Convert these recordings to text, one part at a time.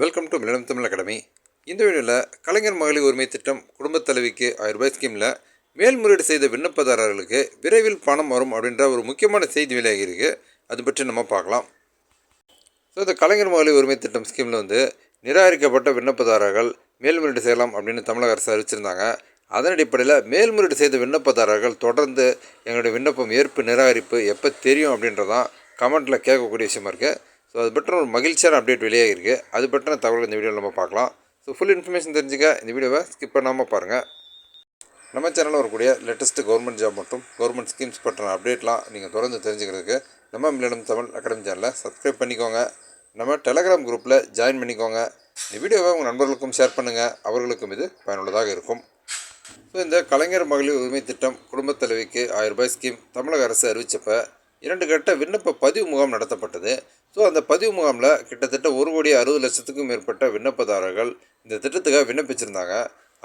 இந்த வீடியோவில் கலைஞர் மகளிர் உரிமை திட்டம் குடும்பத் தலைவிக்கு ஆயிரம் ரூபாய் ஸ்கீமில் மேல்முறையீடு செய்த விண்ணப்பதாரர்களுக்கு விரைவில் பணம் வரும் அப்படின்ற ஒரு முக்கியமான செய்தி வெளியாகி இருக்கு. அது பற்றி நம்ம பார்க்கலாம். ஸோ இந்த கலைஞர் மகளிர் உரிமை திட்டம் ஸ்கீமில் வந்து நிராகரிக்கப்பட்ட விண்ணப்பதாரர்கள் மேல்முறையீடு செய்யலாம் அப்படின்னு தமிழக அரசு அறிவிச்சிருந்தாங்க. அதன் அடிப்படையில் மேல்முறையீடு செய்த விண்ணப்பதாரர்கள் தொடர்ந்து எங்களுடைய விண்ணப்பம் ஏற்பு நிராகரிப்பு எப்போ தெரியும் அப்படின்றதான் கமெண்ட்டில் கேட்கக்கூடிய விஷயமா இருக்குது ஸோ அது பற்றின ஒரு மகிழ்ச்சியான அப்டேட் வெளியாகிருக்கு அது பற்றின தகவல் இந்த வீடியோவில் நம்ம பார்க்கலாம். ஸோ ஃபுல் இன்ஃபர்மேஷன் தெரிஞ்சுக்க இந்த வீடியோவை ஸ்கிப் பண்ணாமல் பாருங்கள் நம்ம சேனலில் வரக்கூடிய லேட்டஸ்ட்டு கவர்மெண்ட் ஜாப் மற்றும் கவர்மெண்ட் ஸ்கீம்ஸ் பற்றின அப்டேட்லாம் நீங்கள் தொடர்ந்து தெரிஞ்சுக்கிறதுக்கு நம்ம மில்லியம் தமிழ் அகாடமி சேனலை சப்ஸ்கிரைப் பண்ணிக்கோங்க. நம்ம டெலகிராம் குரூப்பில் ஜாயின் பண்ணிக்கோங்க. இந்த வீடியோவை உங்கள் நண்பர்களுக்கும் ஷேர் பண்ணுங்கள் அவர்களுக்கும் இது பயனுள்ளதாக இருக்கும். ஸோ இந்த கலைஞர் மகளிர் உரிமை திட்டம் குடும்பத் தலைவிக்கு ஆயிரம் ரூபாய் ஸ்கீம் தமிழக அரசு அறிவித்தப்போ இரண்டு கட்ட விண்ணப்ப பதிவு முகாம் நடத்தப்பட்டது. ஸோ அந்த பதிவு முகாமில் கிட்டத்தட்ட ஒரு கோடி அறுபது லட்சத்துக்கும் மேற்பட்ட விண்ணப்பதாரர்கள் இந்த திட்டத்துக்காக விண்ணப்பிச்சிருந்தாங்க.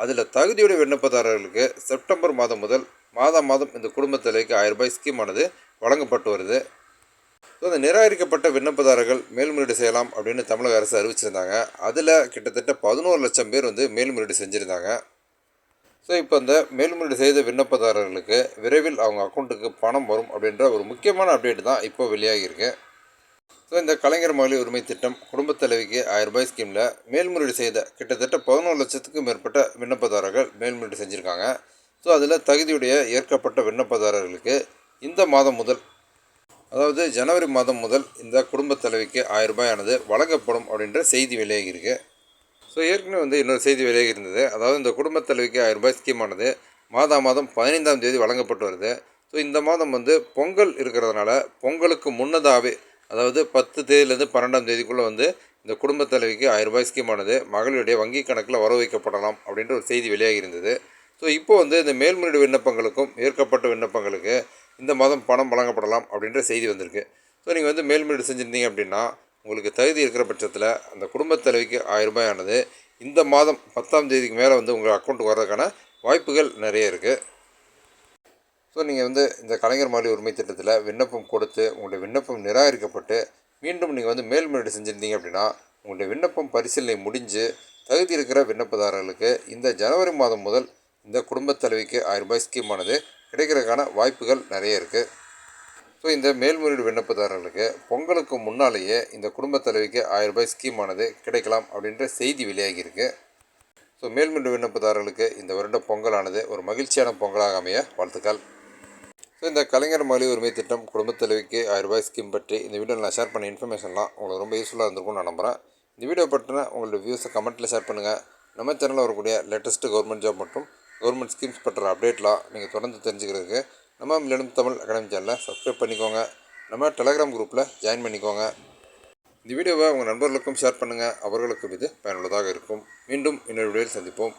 அதில் தகுதியுடைய விண்ணப்பதாரர்களுக்கு செப்டம்பர் மாதம் முதல் மாதம் மாதம் இந்த குடும்பத்தலைக்கு ஆயிரம் ரூபாய் ஸ்கீமானது வழங்கப்பட்டு வருது. ஸோ அந்த நிராகரிக்கப்பட்ட விண்ணப்பதாரர்கள் மேல்முறையீடு செய்யலாம் அப்படின்னு தமிழக அரசு அறிவிச்சிருந்தாங்க. அதில் கிட்டத்தட்ட பதினோரு லட்சம் பேர் வந்து மேல்முறையீடு செஞ்சுருந்தாங்க. ஸோ இப்போ அந்த மேல்முறையீடு செய்த விண்ணப்பதாரர்களுக்கு விரைவில் அவங்க அக்கௌண்ட்டுக்கு பணம் வரும் அப்படின்ற ஒரு முக்கியமான அப்டேட் தான் இப்போ வெளியாகியிருக்கு ஸோ இந்த கலைஞர் மகளிர் உரிமை திட்டம் குடும்பத் தலைவிக்கு ஆயிரம் ரூபாய் ஸ்கீமில் மேல்முறையீடு செய்த கிட்டத்தட்ட பதினோரு லட்சத்துக்கும் மேற்பட்ட விண்ணப்பதாரர்கள் மேல்முறையீடு செஞ்சுருக்காங்க. ஸோ அதில் தகுதியுடைய ஏற்கப்பட்ட விண்ணப்பதாரர்களுக்கு இந்த மாதம் முதல் அதாவது ஜனவரி மாதம் முதல் இந்த குடும்பத் தலைவிக்கு ஆயிரம் ரூபாயானது வழங்கப்படும் அப்படின்ற செய்தி வெளியாகியிருக்கு ஸோ ஏற்கனவே வந்து இன்னொரு செய்தி வெளியாகி இருந்தது. அதாவது இந்த குடும்பத் தலைவிக்கு ஆயிரம் ரூபாய் ஸ்கீமானது மாதா மாதம் பதினைந்தாம் தேதி வழங்கப்பட்டு வருது. ஸோ இந்த மாதம் வந்து பொங்கல் இருக்கிறதுனால பொங்கலுக்கு முன்னதாகவே அதாவது பத்து தேதியிலேருந்து பன்னெண்டாம் தேதிக்குள்ளே வந்து இந்த குடும்ப தலைவிக்கு ஆயிரம் ரூபாய் ஸ்கீமானது மகளிருடைய வங்கி கணக்கில் வர வைக்கப்படலாம் அப்படின்ற ஒரு செய்தி வெளியாகி இருந்தது. ஸோ இப்போ வந்து இந்த மேல்முறையீடு விண்ணப்பங்களுக்கும் ஏற்கப்பட்ட விண்ணப்பங்களுக்கு இந்த மாதம் பணம் வழங்கப்படலாம் அப்படின்ற செய்தி வந்திருக்கு. ஸோ நீங்கள் வந்து மேல்முறையீடு செஞ்சுருந்தீங்க அப்படின்னா உங்களுக்கு தகுதி இருக்கிற பட்சத்தில் அந்த குடும்பத் தலைவிக்கு ஆயிரம் ரூபாயானது இந்த மாதம் பத்தாம் தேதிக்கு மேலே வந்து உங்கள் அக்கௌண்ட்டுக்கு வர்றதுக்கான வாய்ப்புகள் நிறைய இருக்குது ஸோ நீங்கள் வந்து இந்த கலைஞர் மகளிர் உரிமை திட்டத்தில் விண்ணப்பம் கொடுத்து உங்களுடைய விண்ணப்பம் நிராகரிக்கப்பட்டு மீண்டும் நீங்கள் வந்து மேல்முறையீடு செஞ்சுருந்தீங்க அப்படின்னா உங்களுடைய விண்ணப்பம் பரிசீலனை முடிஞ்சு தகுதி இருக்கிற விண்ணப்பதாரர்களுக்கு இந்த ஜனவரி மாதம் முதல் இந்த குடும்பத் தலைவிக்கு ஆயிரம் ரூபாய் ஸ்கீமானது கிடைக்கிறதுக்கான வாய்ப்புகள் நிறைய இருக்குது ஸோ இந்த மேல்முறையீடு விண்ணப்பதாரர்களுக்கு பொங்கலுக்கு முன்னாலேயே இந்த குடும்பத் தலைவிக்கு ஆயிரம் ரூபாய் ஸ்கீமானது கிடைக்கலாம் அப்படின்ற செய்தி வெளியாகியிருக்கு ஸோ மேல்முறையீடு விண்ணப்பதாரர்களுக்கு இந்த வருட பொங்கலானது ஒரு மகிழ்ச்சியான பொங்கலாக அமைய வாழ்த்துக்கள். ஸோ இந்த கலைஞர் மகளிர் உரிமை திட்டம் குடும்பத் தலைவிக்கு ஆயிரம் ரூபாய் ஸ்கீம் பற்றி இந்த வீடியோவில் நான் ஷேர் பண்ண இன்ஃபர்மேஷன்லாம் உங்களுக்கு ரொம்ப யூஸ்ஃபுல்லாக இருந்திருக்கும்னு நான் நம்புகிறேன் இந்த வீடியோ பற்றின உங்களோட வியூஸை கமெண்ட்டில் ஷேர் பண்ணுங்கள் நம்ம சேனலில் வரக்கூடிய லேட்டஸ்ட்டு கவர்மெண்ட் ஜாப் மற்றும் கவர்மெண்ட் ஸ்கீம்ஸ் பற்றின அப்டேட்லாம் நீங்கள் தொடர்ந்து தெரிஞ்சுக்கிறதுக்கு நம்ம மில்லியம் தமிழ் அகாடமி சேனலை சப்ஸ்கிரைப் பண்ணிக்கோங்க. நம்ம டெலகிராம் குரூப்பில் ஜாயின் பண்ணிக்கோங்க. இந்த வீடியோவை உங்கள் நண்பர்களுக்கும் ஷேர் பண்ணுங்கள் அவர்களுக்கும் இது பயனுள்ளதாக இருக்கும். மீண்டும் இன்னொரு வீடியோவில் சந்திப்போம்.